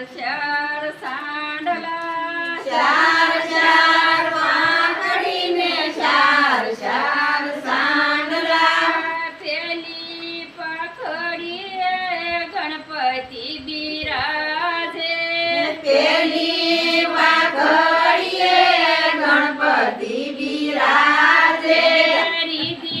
ચાર સાંડલા ચાર ચાર પાકડીને ચાર ચાર સાંડલા થેલી પાખડીએ ગણપતિ બિરાજે. થેલી પાખડીએ ગણપતિ બિરાજે. રીધી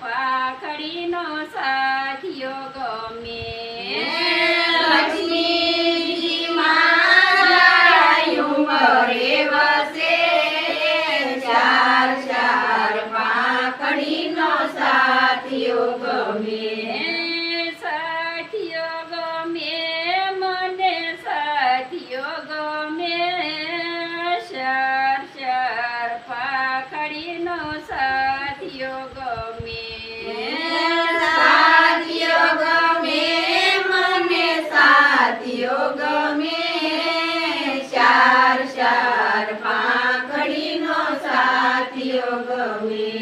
પાખડીનો સાથિયો me.